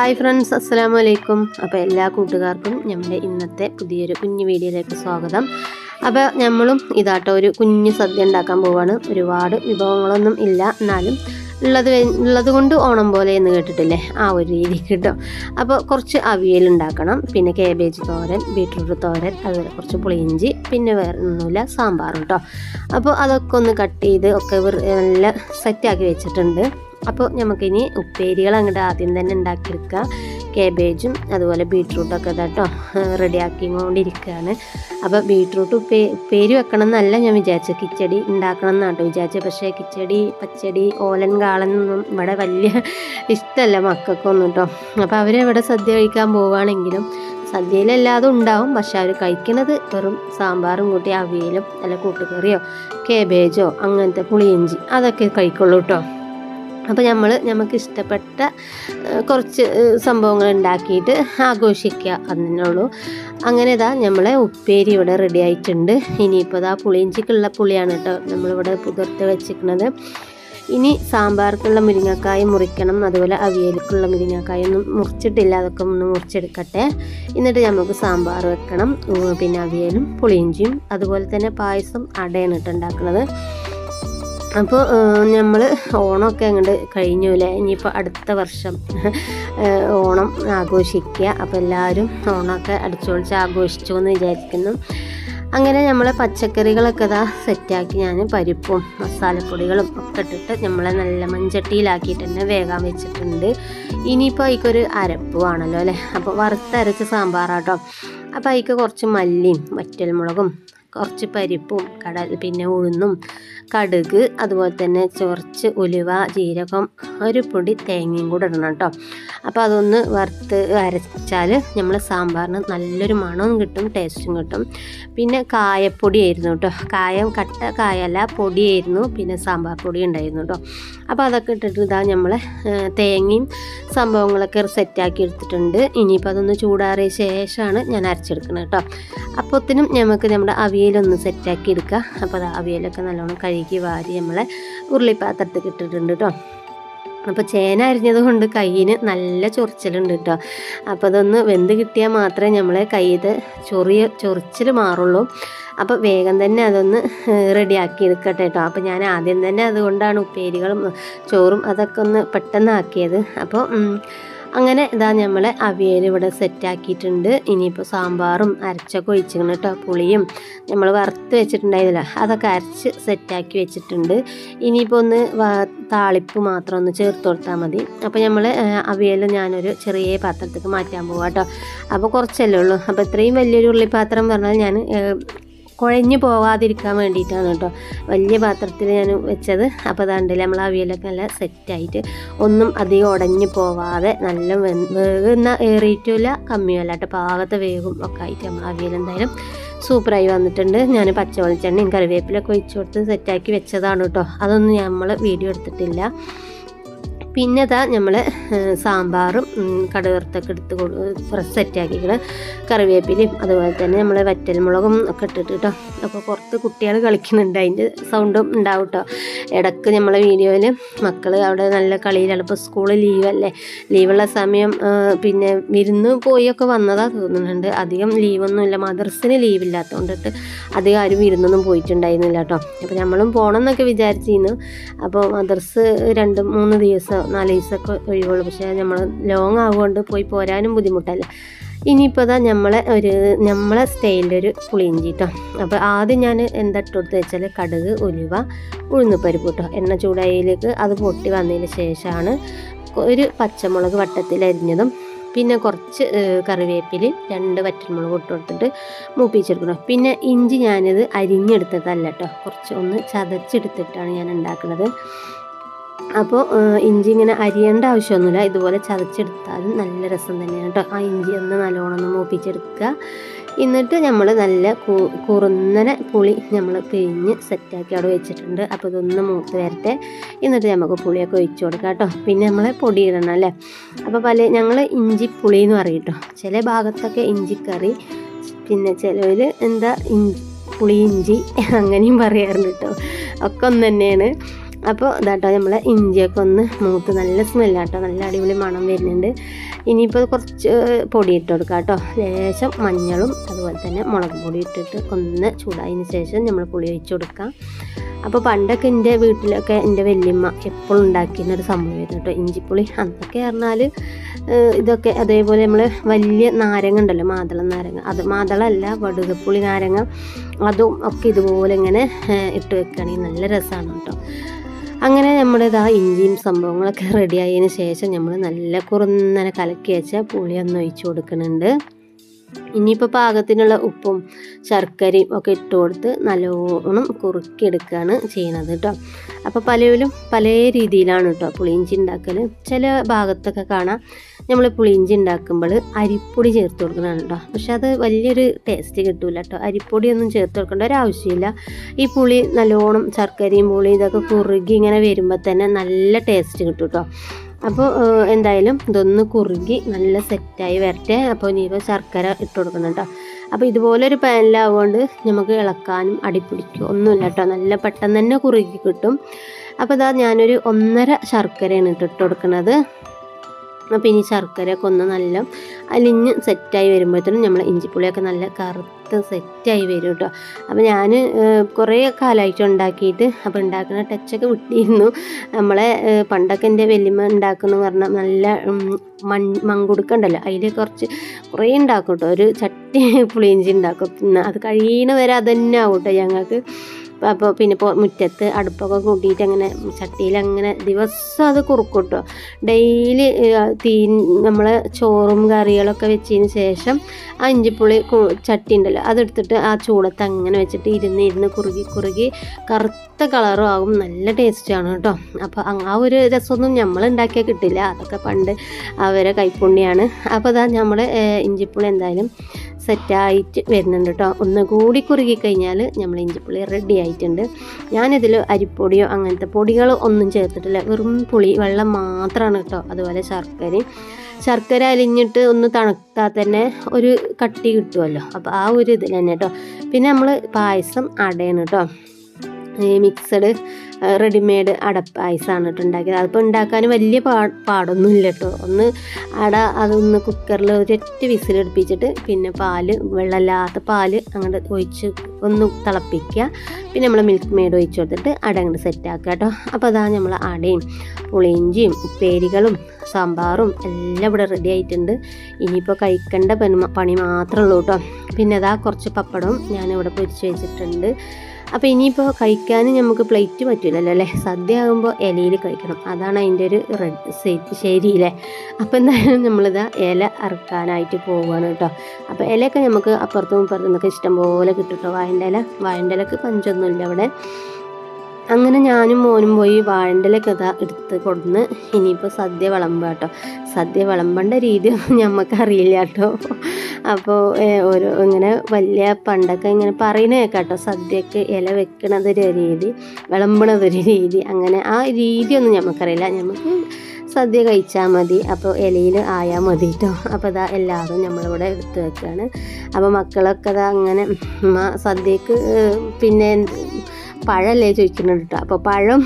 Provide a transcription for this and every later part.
Hi friends അസ്സലാമു വലൈക്കും അപ്പോൾ എല്ലാ കൂട്ടുകാർക്കും നമ്മുടെ ഇന്നത്തെ പുതിയൊരു കുഞ്ഞു വീഡിയോയിലേക്ക് സ്വാഗതം. അപ്പോൾ നമ്മളും ഇതാട്ടോ ഒരു കുഞ്ഞു സദ്യ ഉണ്ടാക്കാൻ പോവാണ്. ഒരുപാട് വിഭവങ്ങളൊന്നും ഇല്ല. എന്നാലും ഉള്ളത് ഉള്ളത് കൊണ്ട് ഓണം പോലെ എന്ന് കേട്ടിട്ടില്ലേ? ആ ഒരു രീതി കിട്ടും. അപ്പോൾ കുറച്ച് അവിയൽ ഉണ്ടാക്കണം. പിന്നെ കേബേജ് തോരൻ ബീട്രൂട്ട് തോരൻ അതുപോലെ കുറച്ച് പുളിയിഞ്ചി പിന്നെ വേറെ ഒന്നുമില്ല സാമ്പാർ കേട്ടോ അപ്പോൾ അതൊക്കെ ഒന്ന് കട്ട് ചെയ്ത് ഒക്കെ നല്ല സെറ്റാക്കി വെച്ചിട്ടുണ്ട്. അപ്പോൾ നമുക്കിനി ഉപ്പേരികൾ അങ്ങോട്ട് ആദ്യം തന്നെ ഉണ്ടാക്കിയെടുക്കുക. കേബേജും അതുപോലെ ബീട്രൂട്ടൊക്കെ ഇതാട്ടോ റെഡിയാക്കിക്കൊണ്ടിരിക്കുകയാണ്. അപ്പോൾ ബീട്രൂട്ട് ഉപ്പേ ഉപ്പേരി വെക്കണം എന്നല്ല ഞാൻ വിചാരിച്ചത്. കിച്ചടി ഉണ്ടാക്കണം എന്നാട്ടോ വിചാരിച്ചത്. പക്ഷേ കിച്ചടി പച്ചടി ഓലൻ കാളനൊന്നും ഇവിടെ വലിയ ഇഷ്ടമല്ല മക്കൾക്കൊന്നും കേട്ടോ അപ്പോൾ അവർ ഇവിടെ സദ്യ കഴിക്കാൻ പോവുകയാണെങ്കിലും സദ്യയിലല്ലാതെ ഉണ്ടാവും. പക്ഷെ അവർ കഴിക്കുന്നത് വെറും സാമ്പാറും കൂട്ടി അവിയലും അല്ല കൂട്ടുകറിയോ കേബേജോ അങ്ങനത്തെ പുളിയിഞ്ചി അതൊക്കെ കഴിക്കുള്ളൂ കേട്ടോ അപ്പോൾ നമ്മൾ നമുക്ക് ഇഷ്ടപ്പെട്ട കുറച്ച് സംഭവങ്ങൾ ഉണ്ടാക്കിയിട്ട് ആഘോഷിക്കുക അതിനുള്ളൂ അങ്ങനെ ഇതാ നമ്മളെ ഉപ്പേരി ഇവിടെ റെഡി ആയിട്ടുണ്ട്. ഇനിയിപ്പോൾ ഇതാ പുളിയിഞ്ചിക്കുള്ള പുളിയാണ് കേട്ടോ നമ്മളിവിടെ പുതിർത്ത് വെച്ചിരിക്കുന്നത് ഇനി സാമ്പാർക്കുള്ള മുരിങ്ങക്കായ മുറിക്കണം. അതുപോലെ അവിയലിക്കുള്ള മുരിങ്ങക്കായ ഒന്നും മുറിച്ചിട്ടില്ല. അതൊക്കെ ഒന്ന് മുറിച്ചെടുക്കട്ടെ. എന്നിട്ട് നമുക്ക് സാമ്പാർ വെക്കണം. പിന്നെ അവിയലും പുളിയിഞ്ചിയും. അതുപോലെ തന്നെ പായസം അടയാണ് കേട്ടോ ഉണ്ടാക്കുന്നത് അപ്പോൾ നമ്മൾ ഓണമൊക്കെ അങ്ങോട്ട് കഴിഞ്ഞു അല്ലേ ഇനിയിപ്പോൾ അടുത്ത വർഷം ഓണം ആഘോഷിക്കുക അപ്പോൾ എല്ലാവരും ഓണമൊക്കെ അടിച്ചുപൊളിച്ച് ആഘോഷിച്ചു എന്ന് വിചാരിക്കുന്നു. അങ്ങനെ നമ്മൾ പച്ചക്കറികളൊക്കെ ഇതാ സെറ്റാക്കി ഞാൻ പരിപ്പും മസാലപ്പൊടികളും ഒക്കെ ഇട്ടിട്ട് നമ്മളെ നല്ല മൺചട്ടിയിലാക്കിയിട്ട് തന്നെ വേഗം വെച്ചിട്ടുണ്ട്. ഇനിയിപ്പോൾ അതിക്കൊരു അരപ്പ് വേണമല്ലോ അല്ലേ അപ്പോൾ വറുത്തരച്ച സാമ്പാറാട്ടോ. അപ്പോൾ അതിക്ക് കുറച്ച് മല്ലിയും വറ്റൽമുളകും കുറച്ച് പരിപ്പും കടൽ പിന്നെ ഉഴുന്നും കടുക് അതുപോലെ തന്നെ ചൊറച്ച് ഉലുവ ജീരകം ഒരു പൊടി തേങ്ങയും കൂടെ ഇടണം കേട്ടോ. അപ്പോൾ അതൊന്ന് വറുത്ത് അരച്ചാൽ നമ്മൾ സാമ്പാറിന് നല്ലൊരു മണവും കിട്ടും ടേസ്റ്റും കിട്ടും. പിന്നെ കായപ്പൊടിയായിരുന്നു കേട്ടോ. കായം കട്ട കായല്ല പൊടിയായിരുന്നു. പിന്നെ സാമ്പാർ പൊടി ഉണ്ടായിരുന്നു കേട്ടോ. അപ്പോൾ അതൊക്കെ ഇട്ടിട്ട് ഇതാ നമ്മൾ തേങ്ങയും സംഭവങ്ങളൊക്കെ സെറ്റാക്കി എടുത്തിട്ടുണ്ട്. ഇനിയിപ്പോൾ അതൊന്ന് ചൂടാറിയ ശേഷമാണ് ഞാൻ അരച്ചെടുക്കുന്നത് കേട്ടോ. അപ്പോഴത്തേനും നമുക്ക് നമ്മുടെ അവിയലൊന്ന് സെറ്റാക്കി എടുക്കുക അപ്പോൾ അത് അവിയലൊക്കെ നല്ലോണം കഴുകി വാരി നമ്മളെ ഉരുളിപ്പാത്രത്തിൽ ഇട്ടിട്ടുണ്ട് കേട്ടോ അപ്പോൾ ചേന അരിഞ്ഞത് കൊണ്ട് കയ്യിന് നല്ല ചൊറിച്ചിലുണ്ട് കേട്ടോ അപ്പോൾ അതൊന്ന് വെന്ത് കിട്ടിയാൽ മാത്രമേ നമ്മളെ കയ്യിൽ ചൊറിയ ചൊറിച്ചിൽ മാറുള്ളൂ. അപ്പോൾ വേഗം തന്നെ അതൊന്ന് റെഡിയാക്കി എടുക്കട്ടെ കേട്ടോ അപ്പോൾ ഞാൻ ആദ്യം തന്നെ അതുകൊണ്ടാണ് ഉപ്പേരികളും ചോറും അതൊക്കെ ഒന്ന് പെട്ടെന്ന് ആക്കിയത് അപ്പോൾ അങ്ങനെ ഇതാ നമ്മൾ അവിയൽ ഇവിടെ സെറ്റാക്കിയിട്ടുണ്ട്. ഇനിയിപ്പോൾ സാമ്പാറും അരച്ചൊക്കെ ഒഴിച്ചിക്കണം കേട്ടോ പുളിയും നമ്മൾ വറുത്ത് വെച്ചിട്ടുണ്ടായിരുന്നില്ല. അതൊക്കെ അരച്ച് സെറ്റാക്കി വെച്ചിട്ടുണ്ട്. ഇനിയിപ്പോൾ ഒന്ന് താളിപ്പ് മാത്രം ഒന്ന് ചേർത്ത് കൊടുത്താൽ മതി. അപ്പോൾ നമ്മൾ അവിയൽ ഞാനൊരു ചെറിയ പാത്രത്തേക്ക് മാറ്റാൻ പോവാം കേട്ടോ. അപ്പോൾ കുറച്ചല്ലേ ഉള്ളൂ. അപ്പോൾ ഇത്രയും വലിയൊരു ഉള്ളിപ്പാത്രം പറഞ്ഞാൽ ഞാൻ കുഴഞ്ഞു പോവാതിരിക്കാൻ വേണ്ടിയിട്ടാണ് കേട്ടോ. വലിയ പാത്രത്തിൽ ഞാൻ വെച്ചത്. അപ്പോൾ അതാണ്ടില്ല നമ്മൾ അവിയലൊക്കെ നല്ല സെറ്റായിട്ട് ഒന്നും അധികം ഉടഞ്ഞു പോവാതെ നല്ല വേഗം ഏറിയിട്ടില്ല കമ്മിയല്ല കേട്ടോ. പാകത്തെ വേഗം ഒക്കെ ആയിട്ട് നമ്മൾ അവിയൽ എന്തായാലും സൂപ്പറായി വന്നിട്ടുണ്ട്. ഞാൻ പച്ച വെളിച്ചെണ്ണയും കറിവേപ്പിലൊക്കെ ഒഴിച്ചു കൊടുത്ത് സെറ്റാക്കി വെച്ചതാണ് കേട്ടോ. അതൊന്നും നമ്മൾ വീഡിയോ എടുത്തിട്ടില്ല. പിന്നെ ഇതാ നമ്മൾ സാമ്പാറും ഉം, കടുകർത്തൊക്കെ എടുത്ത് ഫ്രഷ് സെറ്റാക്കിക്കണ് കറിവേപ്പിലയും അതുപോലെ തന്നെ നമ്മൾ വറ്റൽമുളകും ഒക്കെ ഇട്ടിട്ട് കേട്ടോ അപ്പോൾ പുറത്ത് കുട്ടികൾ കളിക്കുന്നുണ്ട്. അതിന്റെ സൗണ്ടും ഉണ്ടാവും കേട്ടോ ഇടയ്ക്ക് നമ്മളെ വീഡിയോയിൽ മക്കൾ അവിടെ നല്ല കളിയിലാണ്. ഇപ്പോൾ സ്കൂൾ ലീവല്ലേ? ലീവുള്ള സമയം പിന്നെ വിരുന്ന് പോയൊക്കെ വന്നതാ തോന്നുന്നുണ്ട്. അധികം ലീവൊന്നുമില്ല. മദർസിന് ലീവില്ലാത്തതുകൊണ്ടിട്ട് അധികം ആരും വിരുന്നൊന്നും പോയിട്ടുണ്ടായിരുന്നില്ല കേട്ടോ. അപ്പോൾ നമ്മളും പോകണം എന്നൊക്കെ വിചാരിച്ചിരുന്നു. അപ്പോൾ മദർസ് രണ്ട് മൂന്ന് ദിവസം നാല് ദിവസമൊക്കെ ഒഴിവുള്ളൂ. പക്ഷേ നമ്മൾ ലോങ് ആവുകൊണ്ട് പോയി പോരാനും ബുദ്ധിമുട്ടല്ലേ. ഇനിയിപ്പോൾ ഇതാ നമ്മളെ ഒരു നമ്മളെ സ്റ്റൈലിലൊരു പുളിയിഞ്ചി കേട്ടോ അപ്പോൾ ആദ്യം ഞാൻ എന്താ ഇട്ട് കൊടുത്ത് വെച്ചാൽ കടുക് ഉലുവ ഉഴുന്നുപരിപ്പ് കേട്ടോ എണ്ണ ചൂടായിലേക്ക് അത് പൊട്ടി വന്നതിന് ശേഷമാണ് ഒരു പച്ചമുളക് വട്ടത്തിൽ അരിഞ്ഞതും പിന്നെ കുറച്ച് കറിവേപ്പിൽ രണ്ട് വറ്റൽമുളക് ഇട്ട് കൊടുത്തിട്ട് മൂപ്പിച്ചെടുക്കണം. പിന്നെ ഇഞ്ചി ഞാനിത് അരിഞ്ഞെടുത്തതല്ല കേട്ടോ കുറച്ച് ഒന്ന് ചതച്ചെടുത്തിട്ടാണ് ഞാൻ ഉണ്ടാക്കുന്നത്. അപ്പോൾ ഇഞ്ചി ഇങ്ങനെ അരിയേണ്ട ആവശ്യമൊന്നുമില്ല. ഇതുപോലെ ചതച്ചെടുത്താലും നല്ല രസം തന്നെയാണ് കേട്ടോ. ആ ഇഞ്ചി ഒന്ന് നല്ലോണം ഒന്ന് മൂപ്പിച്ചെടുക്കുക. എന്നിട്ട് നമ്മൾ നല്ല കുറുന്നനെ പുളി നമ്മൾ പിഴിഞ്ഞ് സെറ്റാക്കി അവിടെ വെച്ചിട്ടുണ്ട്. അപ്പോൾ ഇതൊന്ന് മൂത്ത് വരട്ടെ. എന്നിട്ട് നമുക്ക് പുളിയൊക്കെ ഒഴിച്ചു കൊടുക്കാം കേട്ടോ. പിന്നെ നമ്മൾ പൊടി ഇടണം അല്ലേ? അപ്പോൾ പല ഞങ്ങൾ ഇഞ്ചി പുളി എന്ന് പറയും ചില ഭാഗത്തൊക്കെ ഇഞ്ചിക്കറി പിന്നെ ചിലവർ എന്താ ഇഞ്ചി പുളി ഇഞ്ചി അങ്ങനെയും പറയാറുണ്ട് കേട്ടോ. ഒക്കെ ഒന്ന് തന്നെയാണ്. അപ്പോൾ ഇതാട്ടോ നമ്മളെ ഇഞ്ചിയൊക്കെ ഒന്ന് മൂത്ത് നല്ല സ്മെല്ലാട്ടോ. നല്ല അടിപൊളി മണം വരുന്നുണ്ട്. ഇനിയിപ്പോൾ കുറച്ച് പൊടി ഇട്ട് കൊടുക്കാം കേട്ടോ ലേശം മഞ്ഞളും അതുപോലെ തന്നെ മുളക് പൊടി ഇട്ടിട്ട് ഒന്ന് ചൂടായതിന് ശേഷം നമ്മൾ പുളി ഒഴിച്ച് കൊടുക്കാം. അപ്പോൾ പണ്ടൊക്കെ എന്റെ വീട്ടിലൊക്കെ എന്റെ വല്യമ്മ എപ്പോഴും ഉണ്ടാക്കിയിരുന്ന ഒരു സംഭവമായിരുന്നു കേട്ടോ. ഇഞ്ചിപ്പുളി. അന്നൊക്കെ പറഞ്ഞാൽ ഇതൊക്കെ അതേപോലെ നമ്മൾ വലിയ നാരങ്ങ ഉണ്ടല്ലോ മാതള നാരങ്ങ. അത് മാതളല്ല വടുകപ്പുളി നാരങ്ങ. അതും ഒക്കെ ഇതുപോലെ ഇങ്ങനെ ഇട്ട് വെക്കുകയാണെങ്കിൽ നല്ല രസമാണ് കേട്ടോ. അങ്ങനെ നമ്മുടെ ഇതാ ഇഞ്ചിയും സംഭവങ്ങളൊക്കെ റെഡി ആയതിന് ശേഷം നമ്മൾ നല്ല കുറുന്നനെ കലക്കി വെച്ച പുളി ഒന്ന് ഒഴിച്ചു കൊടുക്കുന്നുണ്ട്. ഇനിയിപ്പോൾ പാകത്തിനുള്ള ഉപ്പും ശർക്കരയും ഒക്കെ ഇട്ട് കൊടുത്ത് നല്ലോണം കുറുക്കിയെടുക്കുകയാണ് ചെയ്യണത് കേട്ടോ അപ്പോൾ പലരും പല രീതിയിലാണ് കേട്ടോ പുളിയിഞ്ചി ഉണ്ടാക്കൽ ചില ഭാഗത്തൊക്കെ കാണാം നമ്മൾ പുളിയിഞ്ചി ഉണ്ടാക്കുമ്പോൾ അരിപ്പൊടി ചേർത്ത് കൊടുക്കുന്നതാണ് കേട്ടോ. പക്ഷെ അത് വലിയൊരു ടേസ്റ്റ് കിട്ടൂല കേട്ടോ. അരിപ്പൊടിയൊന്നും ചേർത്ത് കൊടുക്കേണ്ട ഒരു ആവശ്യമില്ല ഈ പുളി നല്ലോണം ശർക്കരയും പുളി ഇതൊക്കെ കുറുകി ഇങ്ങനെ വരുമ്പോൾ തന്നെ നല്ല ടേസ്റ്റ് കിട്ടും കേട്ടോ. അപ്പോൾ എന്തായാലും ഇതൊന്ന് കുറുകി നല്ല സെറ്റായി വരട്ടെ. അപ്പോൾ ഇനിയിപ്പോൾ ശർക്കര ഇട്ട് കൊടുക്കണം കേട്ടോ. അപ്പോൾ ഇതുപോലൊരു പാനിലാവുകൊണ്ട് നമുക്ക് ഇളക്കാനും അടിപ്പിടിക്കും ഒന്നുമില്ല കേട്ടോ. നല്ല പെട്ടെന്ന് തന്നെ കുറുകി കിട്ടും. അപ്പോൾ ഇതാ ഞാനൊരു ഒന്നര ശർക്കരയാണ് ഇട്ടിട്ട് കൊടുക്കുന്നത് അപ്പോൾ ഇനി ശർക്കരയൊക്കെ ഒന്ന് നല്ല അലിഞ്ഞ് സെറ്റായി വരുമ്പോഴത്തേനും നമ്മൾ ഇഞ്ചിപ്പുളിയൊക്കെ നല്ല കറുത്ത് സെറ്റായി വരും കേട്ടോ. അപ്പോൾ ഞാൻ കുറേ കാലമായിട്ട് ഉണ്ടാക്കിയിട്ട് അപ്പോൾ ഉണ്ടാക്കുന്ന ടച്ചൊക്കെ വിട്ടിരുന്നു. നമ്മളെ പണ്ടൊക്കെ എന്റെ വലിയമ്മ ഉണ്ടാക്കുന്നു പറഞ്ഞാൽ നല്ല മൺ മങ്കുടുക്ക ഉണ്ടല്ലോ അതിൽ കുറച്ച് കുറേ ഉണ്ടാക്കും കേട്ടോ. ഒരു ചട്ടി പുളിയിഞ്ചി ഉണ്ടാക്കും. അത് കഴിയണ വരെ അത് തന്നെ ആവും കേട്ടോ ഞങ്ങൾക്ക്. അപ്പോൾ പിന്നെ മുറ്റത്ത് അടുപ്പൊക്കെ കൂട്ടിയിട്ട് അങ്ങനെ ചട്ടിയിൽ അങ്ങനെ ദിവസം അത് കുറുക്കൂട്ടോ. ഡെയിലി തീ നമ്മൾ ചോറും കറികളൊക്കെ വെച്ചതിന് ശേഷം ആ ഇഞ്ചിപ്പുളി ചട്ടി ഉണ്ടല്ലോ അതെടുത്തിട്ട് ആ ചൂടത്ത് അങ്ങനെ വെച്ചിട്ട് ഇരുന്ന് ഇരുന്ന് കുറുകി കുറുകി കറുത്ത കളറും ആകും നല്ല ടേസ്റ്റാണ് കേട്ടോ. അപ്പോൾ ആ ഒരു രസമൊന്നും നമ്മൾ ഉണ്ടാക്കിയാൽ കിട്ടില്ല. അതൊക്കെ പണ്ട് അവരെ കൈപ്പുണ്യാണ്. അപ്പോൾ അതാ നമ്മൾ ഇഞ്ചിപ്പുളി എന്തായാലും സെറ്റായിട്ട് വരുന്നുണ്ട് കേട്ടോ. ഒന്ന് കൂടി കുറുകി കഴിഞ്ഞാൽ നമ്മൾ ഇഞ്ചിപ്പുളി റെഡി ആയിട്ടുണ്ട്. ഞാനിതിൽ അരിപ്പൊടിയോ അങ്ങനത്തെ പൊടികൾ ഒന്നും ചേർത്തിട്ടില്ല. വെറും പുളി വെള്ളം മാത്രമാണ് കേട്ടോ. അതുപോലെ ശർക്കരയും ശർക്കര അലിഞ്ഞിട്ട് ഒന്ന് തണുത്താൽ തന്നെ ഒരു കട്ടി കിട്ടുമല്ലോ അപ്പോൾ ആ ഒരു ഇതിൽ തന്നെ കേട്ടോ. പിന്നെ നമ്മൾ പായസം അടയാണ് കേട്ടോ. മിക്സഡ് റെഡിമെയ്ഡ് അടപ്പായസമാണ് കേട്ടോ ഉണ്ടാക്കിയത്. അതിപ്പോൾ ഉണ്ടാക്കാൻ വലിയ പാ പാടൊന്നുമില്ല കേട്ടോ. ഒന്ന് അട അതൊന്ന് കുക്കറിൽ ഒരൊറ്റ വിസിലടുപ്പിച്ചിട്ട് പിന്നെ പാൽ വെള്ളമില്ലാത്ത പാൽ അങ്ങോട്ട് ഒഴിച്ച് ഒന്ന് തിളപ്പിക്കുക. പിന്നെ നമ്മൾ മിൽക്ക് മെയ്ഡ് ഒഴിച്ച് കൊടുത്തിട്ട് അട അങ്ങോട്ട് സെറ്റാക്കുക കേട്ടോ. അപ്പോൾ അതാ നമ്മൾ അടയും പുളിയിഞ്ചിയും ഉപ്പേരികളും സാമ്പാറും എല്ലാം ഇവിടെ റെഡി ആയിട്ടുണ്ട്. ഇനിയിപ്പോൾ കഴിക്കേണ്ട പണി മാത്രമേ ഉള്ളൂ കേട്ടോ. പിന്നെ അതാ കുറച്ച് പപ്പടവും ഞാനിവിടെ പൊരിച്ച് വെച്ചിട്ടുണ്ട്. അപ്പോൾ ഇനിയിപ്പോൾ കഴിക്കാൻ നമുക്ക് പ്ലേറ്റ് പറ്റില്ലല്ലോ അല്ലേ? സദ്യ ആകുമ്പോൾ ഇലയിൽ കഴിക്കണം. അതാണ് അതിന്റെ ഒരു റെഡ് ശരിയില്ലേ? അപ്പോൾ എന്തായാലും നമ്മളിതാ ഇല അറുക്കാനായിട്ട് പോവുകയാണ് കേട്ടോ. അപ്പോൾ ഇലയൊക്കെ നമുക്ക് അപ്പുറത്തും ഇപ്പുറത്തും നിന്നൊക്കെ ഇഷ്ടം പോലെ കിട്ടും കേട്ടോ വാഴന്റെ ഇല വാഴന്റെ ഇലക്ക് പഞ്ചൊന്നുമില്ല അവിടെ അങ്ങനെ ഞാനും മോനും പോയി വാഴന്റെലൊക്കെ കഥ എടുത്ത് കൊടുന്ന് ഇനിയിപ്പോൾ സദ്യ വിളമ്പുക കേട്ടോ. സദ്യ വിളമ്പേണ്ട രീതി ഞമ്മക്കറിയില്ല കേട്ടോ. അപ്പോൾ ഓരോ ഇങ്ങനെ വലിയ പണ്ടൊക്കെ ഇങ്ങനെ പറയുന്ന കേട്ടോ സദ്യക്ക് ഇല വെക്കണതൊരു രീതി വിളമ്പണതൊരു രീതി അങ്ങനെ ആ രീതിയൊന്നും നമുക്കറിയില്ല നമുക്ക് സദ്യ കഴിച്ചാൽ മതി അപ്പോൾ ഇലയിൽ ആയാൽ മതി കേട്ടോ അപ്പോൾ ഇതാ എല്ലാവരും നമ്മളിവിടെ എടുത്ത് വെക്കുകയാണ് അപ്പോൾ മക്കളൊക്കെ അതാ അങ്ങനെ സദ്യക്ക് പിന്നെ പഴമല്ലേ ചോദിക്കുന്നുണ്ട്. കേട്ടോ അപ്പോൾ പഴം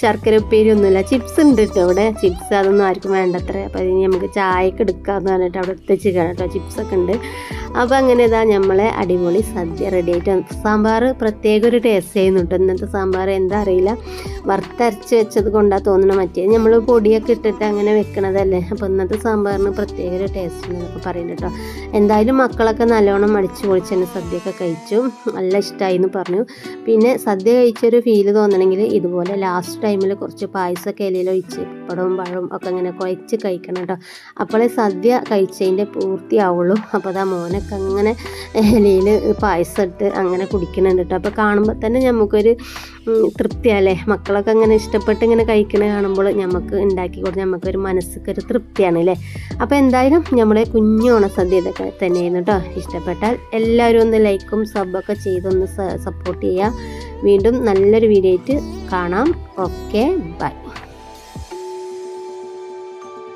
ശർക്കര ഉപ്പേരി ഒന്നുമില്ല. ചിപ്സ് ഉണ്ട് കേട്ടോ ഇവിടെ. ചിപ്സ് അതൊന്നും ആർക്കും വേണ്ടത്ര. അപ്പോൾ ഇനി നമുക്ക് ചായക്ക് എടുക്കാമെന്ന് പറഞ്ഞിട്ട് അവിടെ എത്തിച്ചിരിക്കണം കേട്ടോ ചിപ്സൊക്കെ ഉണ്ട്. അപ്പോൾ അങ്ങനെ ഇതാ നമ്മളെ അടിപൊളി സദ്യ റെഡി ആയിട്ട് സാമ്പാർ പ്രത്യേക ഒരു ടേസ്റ്റ് ചെയ്യുന്നുണ്ട് ഇന്നത്തെ സാമ്പാർ എന്താ അറിയില്ല. വറുത്തരച്ച് വെച്ചത് കൊണ്ടാ തോന്നുന്നത് മറ്റേ. നമ്മൾ പൊടിയൊക്കെ ഇട്ടിട്ട് അങ്ങനെ വെക്കണതല്ലേ. അപ്പോൾ ഇന്നത്തെ സാമ്പാറിന് പ്രത്യേക ഒരു ടേസ്റ്റ് എന്നൊക്കെ പറയുന്നത് കേട്ടോ എന്തായാലും മക്കളൊക്കെ നല്ലോണം അടിച്ചു പൊളിച്ച് തന്നെ സദ്യയൊക്കെ കഴിച്ചു. നല്ല ഇഷ്ടമായി എന്ന് പറഞ്ഞു. പിന്നെ സദ്യ കഴിച്ചൊരു ഫീൽ തോന്നണമെങ്കിൽ ഇതുപോലെ ലാസ്റ്റ് ടൈമിൽ കുറച്ച് പായസമൊക്കെ ഇലയിൽ ഒഴിച്ച് പപ്പടവും പഴവും ഒക്കെ ഇങ്ങനെ കുഴച്ച് കഴിക്കണം കേട്ടോ അപ്പോഴേ സദ്യ കഴിച്ചതിന്റെ പൂർത്തിയാവുള്ളൂ. അപ്പോൾ അതാ മോനൊക്കെ അങ്ങനെ ഇലയിൽ പായസം ഇട്ട് അങ്ങനെ കുടിക്കുന്നുണ്ട് കേട്ടോ അപ്പോൾ കാണുമ്പോൾ തന്നെ നമുക്കൊരു തൃപ്തിയല്ലേ മക്കളൊക്കെ അങ്ങനെ ഇഷ്ടപ്പെട്ട് ഇങ്ങനെ കഴിക്കണ കാണുമ്പോൾ നമുക്ക് ഉണ്ടാക്കി കൊടുത്ത് നമുക്കൊരു മനസ്സിക്ക് ഒരു തൃപ്തിയാണ് അല്ലേ അപ്പോൾ എന്തായാലും നമ്മളെ കുഞ്ഞു ഓണസദ്യ ഇതൊക്കെ തന്നെയായിരുന്നു കേട്ടോ ഇഷ്ടപ്പെട്ടാൽ എല്ലാവരും ഒന്ന് ലൈക്കും സബൊക്കെ ചെയ്തൊന്ന് സപ്പോർട്ട് ചെയ്യുക വീണ്ടും നല്ലൊരു വീഡിയോ ആയിട്ട് കാണാം. Okay bye.